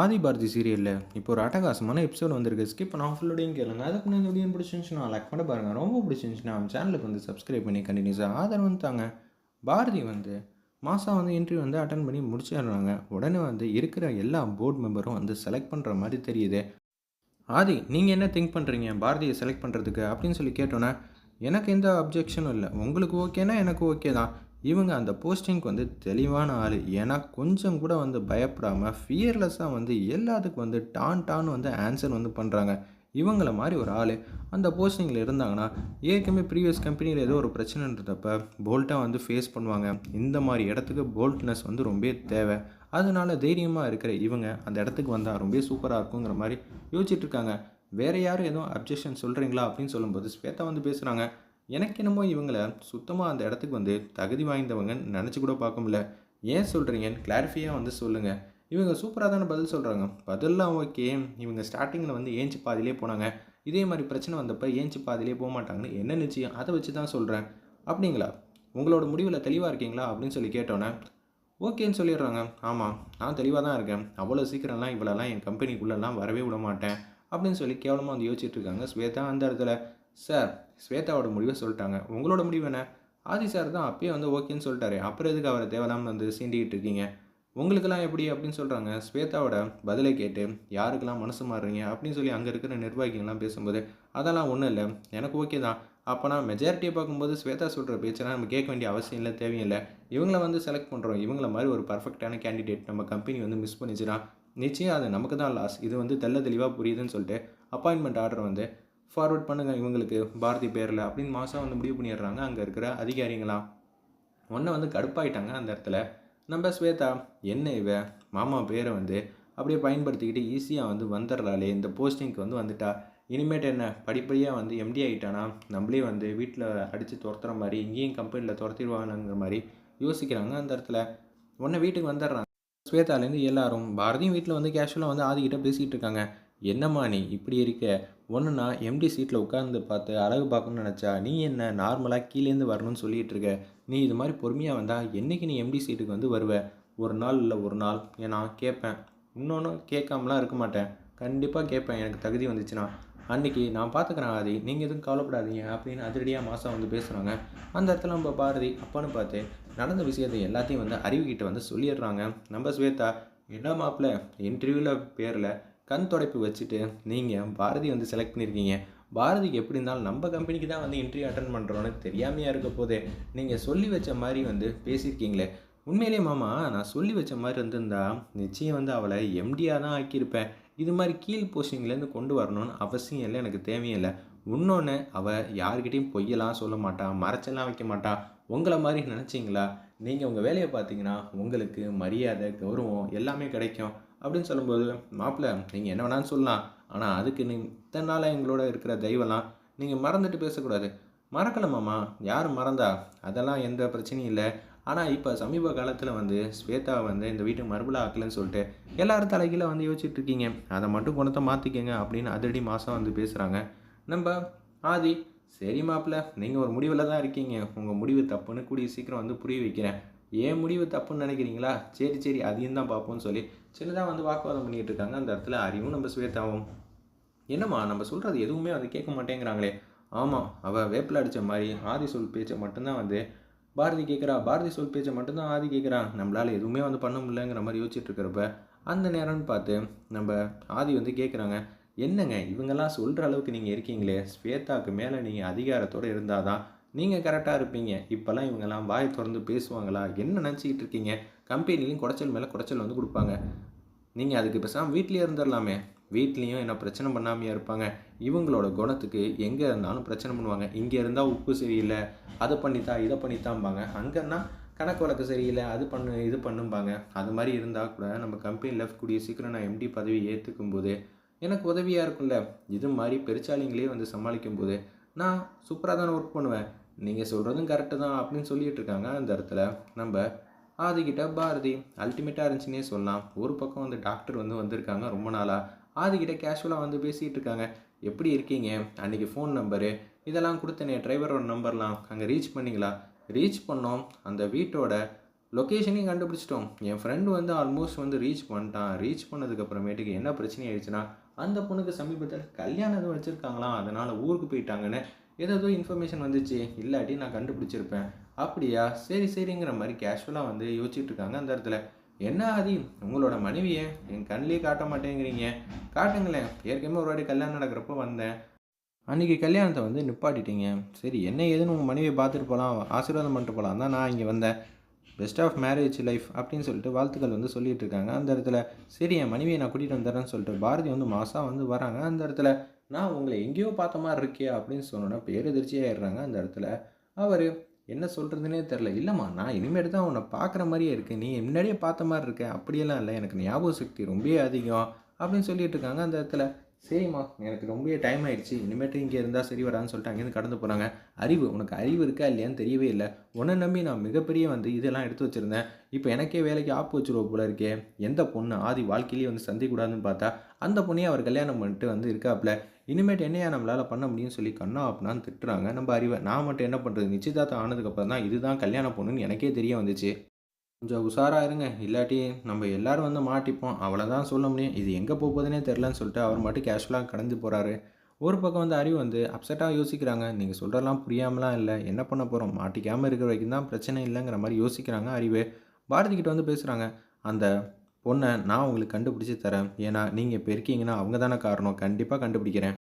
ஆதி பாரதி சீரியலில் இப்போ ஒரு அட்டகாசமான எபிசோட் வந்திருக்கு. ஸ்கிப் பண்ண ஃபுல்லோடையும் கேளுங்க. அதுக்கு முன்னாடி வீடியோ பிடிச்சிருந்துச்சுன்னா லைக் பண்ண பாருங்கள் ரொம்ப பிடிச்சிருந்துச்சுன்னா நம்ம சேனலுக்கு வந்து சப்ஸ்கிரைப் பண்ணி கண்டினியூஸாக ஆதரவு வந்து தாங்க. பாரதி வந்து மாதம் வந்து இன்டர்வியூ வந்து அட்டன் பண்ணி முடிச்சிடுறாங்க. உடனே வந்து இருக்கிற எல்லா போர்டு மெம்பரும் வந்து செலக்ட் பண்ணுற மாதிரி தெரியுது. ஆதி நீங்கள் என்ன திங்க் பண்ணுறீங்க பாரதியை செலக்ட் பண்ணுறதுக்கு அப்படின்னு சொல்லி கேட்டோன்னே எனக்கு எந்த அப்ஜெக்ஷனும் இல்லை. உங்களுக்கு ஓகேனா எனக்கு ஓகே தான். இவங்க அந்த போஸ்டிங்க்கு வந்து தெளிவான ஆள். ஏன்னா கொஞ்சம் கூட வந்து பயப்படாமல் ஃபியர்லெஸ்ஸாக வந்து எல்லாத்துக்கும் வந்து டான் டான் வந்து ஆன்சர் வந்து பண்ணுறாங்க இவங்கள மாதிரி ஒரு ஆள் அந்த போஸ்டிங்கில் இருந்தாங்கன்னா ஏற்கனவே ப்ரீவியஸ் கம்பெனியில் ஏதோ ஒரு பிரச்சனைன்றதப்ப போல்ட்டாக வந்து ஃபேஸ் பண்ணுவாங்க. இந்த மாதிரி இடத்துக்கு போல்ட்னஸ் வந்து ரொம்ப தேவை. அதனால தைரியமாக இருக்கிற இவங்க அந்த இடத்துக்கு வந்தால் ரொம்ப சூப்பராக இருக்குங்கிற மாதிரி யோசிச்சுட்ருக்காங்க வேறு யாரும் எதுவும் அப்ஜெக்ஷன் சொல்கிறீங்களா அப்படின்னு சொல்லும்போது ஸ்வேதா வந்து பேசுகிறாங்க எனக்கு என்னமோ இவங்களை சுத்தமாக அந்த இடத்துக்கு வந்து தகுதி வாய்ந்தவங்கன்னு நினச்சி கூட பார்க்க முடியல. ஏன் சொல்கிறீங்கன்னு கிளாரிஃபையாக வந்து சொல்லுங்கள் இவங்க சூப்பராக தானே பதில் சொல்கிறாங்க பதிலாம் ஓகே இவங்க ஸ்டார்டிங்கில் வந்து ஏஞ்சி பாதிலே போனாங்க. இதே மாதிரி பிரச்சனை வந்தப்போ ஏஞ்சி பாதிலே போக மாட்டாங்கன்னு என்ன நிச்சயம்? அதை வச்சு தான் சொல்கிறேன் அப்படிங்களா? உங்களோட முடிவில் தெளிவாக இருக்கீங்களா? அப்படின்னு சொல்லி கேட்டோன்னே ஓகேன்னு சொல்லிடுறாங்க. ஆமாம் நான் தெளிவாக தான் இருக்கேன். அவ்வளோ சீக்கிரம்லாம் இவ்வளோலாம் என் கம்பெனிக்குள்ளெல்லாம் வரவே விட மாட்டேன். அப்படின்னு சொல்லி கேவலமாக வந்து யோசிச்சுட்டு இருக்காங்க ஸ்வேதா அந்த இடத்துல. சார் ஸ்வேதாவோட முடிவை சொல்லிட்டாங்க. உங்களோட முடிவு என்ன? ஆதி சார் தான் அப்பயே வந்து ஓகேன்னு சொல்லிட்டாரு. அப்புறம் எதுக்கு அவரை தேவையில்லாமல் வந்து சீண்டிக்கிட்டு இருக்கீங்க? உங்களுக்கெல்லாம் எப்படி அப்படின்னு சொல்கிறாங்க ஸ்வேதாவோட பதிலை கேட்டு யாருக்கெல்லாம் மனசு மாறுறீங்க? அப்படின்னு சொல்லி அங்கே இருக்கிற நிர்வாகிகள்லாம் பேசும்போது அதெல்லாம் ஒன்றும் இல்லை. எனக்கு ஓகே தான். அப்போனா மெஜாரிட்டியை பார்க்கும்போது ஸ்வேதா சொல்கிற பேச்செல்லாம் நம்ம கேட்க வேண்டிய அவசியம் இல்லை தேவையில்லை இவங்கள வந்து செலக்ட் பண்ணுறோம் இவங்கள மாதிரி ஒரு பர்ஃபெக்டான கேண்டிடேட் நம்ம கம்பெனி வந்து மிஸ் பண்ணிச்சுன்னா நிச்சயம் அது நமக்கு தான் லாஸ் இது வந்து தெள்ள தெளிவாக புரியுதுன்னு சொல்லிட்டு அப்பாயின்மெண்ட் ஆர்டர் வந்து ஃபார்வர்ட் பண்ணுங்கள் இவங்களுக்கு பாரதி பேரில் அப்படின்னு மாதம் வந்து முடிவு பண்ணிடுறாங்க. அங்கே இருக்கிற அதிகாரிங்களா? ஒன்றை வந்து கடுப்பாயிட்டாங்க அந்த இடத்துல. நம்ம ஸ்வேதா என்ன இவ? மாமா பேரை வந்து அப்படியே பயன்படுத்திக்கிட்டு ஈஸியாக வந்து வந்துடுறாளே. இந்த போஸ்டிங்க்கு வந்து வந்துட்டா. இனிமேட்டு என்ன? படிப்படியாக வந்து எம்டி ஆகிட்டானா நம்மளே வந்து வீட்டில் அடித்து துரத்துற மாதிரி இங்கேயும் கம்பெனியில் துரத்திடுவாங்கங்கிற மாதிரி யோசிக்கிறாங்க அந்த இடத்துல. உடனே வீட்டுக்கு வந்துடுறாங்க. ஸ்வேதாலேருந்து எல்லாரும் பாரதியும் வீட்டில் வந்து கேஷுவலாக வந்து ஆதிக்கிட்ட பேசிகிட்டு இருக்காங்க. என்னம்மா நீ இப்படி இருக்க? ஒன்று நான் எம்டி சீட்டில் உட்காந்து பார்த்து அழகு பார்க்கணும்னு நினச்சா நீ என்ன நார்மலாக கீழேருந்து வரணும்னு சொல்லிகிட்டு இருக்க நீ இது மாதிரி பொறுமையாக வந்தால் என்றைக்கு நீ எம்டி சீட்டுக்கு வந்து வருவ? ஒரு நாள் இல்லை ஒரு நாள். ஏன்னா நான் கேட்பேன் இன்னொன்று கேட்காமலாம் இருக்க மாட்டேன். கண்டிப்பாக கேட்பேன் எனக்கு தகுதி வந்துச்சுன்னா. அன்றைக்கி நான் பார்த்துக்கிறேன் ஆதி. நீங்கள் எதுவும் கவலைப்படாதீங்க அப்படின்னு அதிரடியாக மாதம் வந்து பேசுகிறாங்க அந்த இடத்துல நம்ம பாரதி அப்பான்னு பார்த்து நடந்த விஷயத்தை எல்லாத்தையும் வந்து அறிவுக்கிட்ட வந்து சொல்லிடுறாங்க. நம்ம ஸ்வேதா என்ன மாப்பிள்ள இன்டர்வியூவில் பேரில். கண் துடைப்பு வச்சுட்டு நீங்கள் பாரதி வந்து செலக்ட் பண்ணியிருக்கீங்க பாரதிக்கு எப்படி இருந்தாலும் நம்ம கம்பெனிக்கு தான் வந்து இன்டர்வியூ அட்டன் பண்ணுறோன்னு தெரியாமையாக இருக்க போதே நீங்கள் சொல்லி வச்ச மாதிரி வந்து பேசியிருக்கீங்களே. உண்மையிலே மாமா நான் சொல்லி வச்ச மாதிரி இருந்திருந்தா நிச்சயம் வந்து அவளை எம்டியாக தான் ஆக்கியிருப்பேன். இது மாதிரி கீழ் போஸ்டிங்லேருந்து கொண்டு வரணும்னு அவசியம் இல்லை எனக்கு தேவையில்லை இன்னொன்று அவள் யார்கிட்டையும் பொய்யெல்லாம் சொல்ல மாட்டா மறைச்செல்லாம் வைக்க மாட்டா. உங்களை மாதிரி நினச்சிங்களா? நீங்கள் உங்கள் வேலையை பார்த்தீங்கன்னா உங்களுக்கு மரியாதை கௌரவம் எல்லாமே கிடைக்கும். அப்படின்னு சொல்லும்போது மாப்பிள்ளை நீங்கள் என்ன வேணாலும் சொல்லலாம். ஆனால் அதுக்கு நீ இத்தனை நாளாக எங்களோட இருக்கிற தெய்வம்லாம் நீங்கள் மறந்துட்டு பேசக்கூடாது. மறக்கல யார் மறந்தா அதெல்லாம் எந்த பிரச்சனையும் இல்லை. ஆனால் இப்போ சமீப காலத்தில் வந்து ஸ்வேதா வந்து இந்த வீட்டுக்கு மறுபடியும் ஆக்கலன்னு சொல்லிட்டு எல்லாரும் தலைகீழ வந்து யோசிச்சுட்டு இருக்கீங்க. அதை மட்டும் குணத்தை மாற்றிக்கங்க அப்படின்னு அதிரடி மாதம் வந்து பேசுகிறாங்க நம்ம ஆதி சரி மாப்பிள்ள நீங்கள் ஒரு முடிவில் தான் இருக்கீங்க. உங்கள் முடிவு தப்புன்னு கூடிய சீக்கிரம் வந்து புரிய வைக்கிறேன். ஏன் முடிவு தப்புன்னு நினைக்கிறீங்களா? சரி சரி அதையும் தான் பார்ப்போம்னு சொல்லி சின்னதாக வந்து வாக்குவாதம் பண்ணிகிட்டு இருக்காங்க. அந்த இடத்துல அறிவும் நம்ம ஸ்வேதாவும் என்னம்மா நம்ம சொல்கிறது எதுவுமே வந்து கேட்க மாட்டேங்கிறாங்களே. ஆமாம் அவள் வேப்பில் அடித்த மாதிரி ஆதி சொல் பேச்சை மட்டும்தான் வந்து பாரதி கேட்குறா. பாரதி சொல் பேச்சை மட்டும்தான் ஆதி கேட்குறான் நம்மளால் எதுவுமே வந்து பண்ண முடியலங்கிற மாதிரி யோசிச்சுட்டு இருக்கிறப்ப அந்த நேரம்னு பார்த்து நம்ம ஆதி வந்து கேட்குறாங்க என்னங்க இவங்கெல்லாம் சொல்கிற அளவுக்கு நீங்கள் இருக்கீங்களே? ஸ்வேதாவுக்கு மேலே நீங்கள் அதிகாரத்தோடு இருந்தால் தான் நீங்கள் கரெக்டாக இருப்பீங்க. இப்போல்லாம் இவங்கெல்லாம் வாய் திறந்து பேசுவாங்களா? என்ன நினச்சிக்கிட்டு இருக்கீங்க? கம்பெனிலையும் குடைச்சல் மேலே குடைச்சல் வந்து கொடுப்பாங்க. நீங்கள் அதுக்கு பேசாமல் வீட்லேயே இருந்துடலாமே. வீட்லேயும் என்ன பிரச்சனை பண்ணாமையாக இருப்பாங்க? இவங்களோட குணத்துக்கு எங்கே இருந்தாலும் பிரச்சனை பண்ணுவாங்க. இங்கே இருந்தால் உப்பு சரியில்லை அதை பண்ணித்தான் இதை பண்ணித்தாம்பாங்க. அங்கன்னா கணக்கு வழக்கு சரியில்லை அது பண்ணு இது பண்ணும்பாங்க. அது மாதிரி இருந்தால் கூட நம்ம கம்பெனியில் கூடிய சீக்கிரம் நான் எம்டி பதவி ஏற்றுக்கும் போது எனக்கு உதவியாக இருக்கும்ல. இது மாதிரி பெருச்சாலிங்களே வந்து சமாளிக்கும் போது நான் சூப்பராக தானே ஒர்க் பண்ணுவேன். நீங்கள் சொல்கிறதும் கரெக்டு தான் அப்படின்னு சொல்லிட்டு இருக்காங்க அந்த இடத்துல. நம்ம ஆதிக்கிட்ட பாரதி அல்டிமேட்டாக இருந்துச்சுன்னே சொல்லலாம். ஒரு பக்கம் வந்து டாக்டர் வந்து வந்திருக்காங்க ரொம்ப நாளாக ஆதிக்கிட்ட கேஷுவலாக வந்து பேசிகிட்டு இருக்காங்க. எப்படி இருக்கீங்க? அன்றைக்கி ஃபோன் நம்பரு இதெல்லாம் கொடுத்தனே டிரைவரோட நம்பர்லாம் அங்கே ரீச் பண்ணிங்களா? ரீச் பண்ணோம். அந்த வீட்டோட லொக்கேஷனையும் கண்டுபிடிச்சிட்டோம். என் ஃப்ரெண்டு வந்து ஆல்மோஸ்ட் வந்து ரீச் பண்ணிட்டான். ரீச் பண்ணதுக்கப்புறமேட்டுக்கு என்ன பிரச்சனை ஆயிடுச்சுன்னா அந்த பொண்ணுக்கு சமீபத்தில் கல்யாணம் எதுவும் வச்சுருக்காங்களாம் அதனால் ஊருக்கு போயிட்டாங்கன்னு ஏதோ இன்ஃபர்மேஷன் வந்துச்சு. இல்லாட்டி நான் கண்டுபிடிச்சிருப்பேன். அப்படியா? சரி சரிங்கிற மாதிரி கேஷுவலாக வந்து யோசிச்சுட்டு இருக்காங்க அந்த இடத்துல. என்ன ஆதி? உங்களோட மனைவியை. என் கண்ணிலே காட்ட மாட்டேங்கிறீங்க. காட்டுங்களேன். ஏற்கனவே ஒரு வாட்டி கல்யாணம் நடக்கிறப்போ வந்தேன். அன்றைக்கி கல்யாணத்தை வந்து நிப்பாட்டிட்டீங்க. சரி என்ன ஏதுன்னு உங்கள் மனைவியை பார்த்துட்டு போகலாம் ஆசீர்வாதம் பண்ணிட்டு போகலாம் தான் நான் இங்கே வந்தேன். பெஸ்ட் ஆஃப் மேரேஜ் லைஃப் அப்படின்னு சொல்லிட்டு வாழ்த்துக்கள் வந்து சொல்லிட்டு இருக்காங்க. அந்த இடத்துல சரி என் மனைவியை நான் கூட்டிகிட்டு வந்துடுறேன்னு சொல்லிட்டு பாரதி வந்து மாதம் வந்து வராங்க. அந்த இடத்துல நான் உங்களை எங்கேயோ பார்த்த மாதிரி இருக்கே அப்படின்னு சொன்னோன்னா பேரதிர்ச்சி ஆயிடுறாங்க அந்த இடத்துல. அவர் என்ன சொல்கிறதுனே தெரில இல்லைம்மா நான் இனிமேட்டு தான் உன்னை பார்க்குற மாதிரியே இருக்குது நீ முன்னாடியே பார்த்த மாதிரி இருக்க. அப்படியெல்லாம் இல்லை. எனக்கு ஞாபக சக்தி ரொம்ப அதிகம் அப்படின்னு சொல்லிட்டு இருக்காங்க அந்த இடத்துல. சரிம்மா எனக்கு ரொம்ப டைம் ஆயிடுச்சு. இனிமேட்டு இங்கே இருந்தால் சரி வரான்னு சொல்லிட்டு அங்கேருந்து கடந்து போகிறாங்க அறிவு உனக்கு அறிவு இருக்கா இல்லையான்னு தெரியவே இல்லை. உன்னை நம்பி நான் மிகப்பெரிய வந்து இதெல்லாம் எடுத்து வச்சுருந்தேன். இப்போ எனக்கே வேலைக்கு ஆப்பு வச்சுருவோம் போல இருக்கே. எந்த பொண்ணு ஆதி வாழ்க்கையிலேயே வந்து சந்திக்கூடாதுன்னு பார்த்தா அந்த பொண்ணையே அவர் கல்யாணம் பண்ணிட்டு வந்து இருக்காப்புல. இனிமேட்டு என்னையா நம்மளால் பண்ண முடியும்னு சொல்லி கண்ணா அப்படின்னான்னு திட்டுறாங்க. நம்ம அறிவை. நான் மட்டும் என்ன பண்ணுறது நிச்சயதார்த்தம் ஆனதுக்கப்புறம் தான் இதுதான் கல்யாண பொண்ணுன்னு எனக்கே தெரிய வந்துச்சு. கொஞ்சம் உஷாராக இருங்க இல்லாட்டி நம்ம எல்லாரும் வந்து மாட்டிப்போம். அவ்வளோதான் சொல்ல முடியும். இது எங்கே போகுதுன்னே தெரிலன்னு சொல்லிட்டு அவர் மட்டும் கேஷுவலாக கடந்து போகிறாரு ஒரு பக்கம் வந்து அறிவு வந்து அப்செட்டாக யோசிக்கிறாங்க. நீங்கள் சொல்கிறலாம் புரியாமலாம் இல்லை. என்ன பண்ண போகிறோம் மாட்டிக்காமல் இருக்கிற வரைக்கும் தான் பிரச்சனை இல்லைங்கிற மாதிரி யோசிக்கிறாங்க அறிவு. பாரதி கிட்ட வந்து பேசுகிறாங்க அந்த பொண்ணை நான் உங்களுக்கு கண்டுபிடிச்சி தரேன். ஏன்னா நீங்கள் இப்போ இருக்கீங்கன்னா அவங்க தானே காரணம். கண்டிப்பாக கண்டுபிடிக்கிறேன்.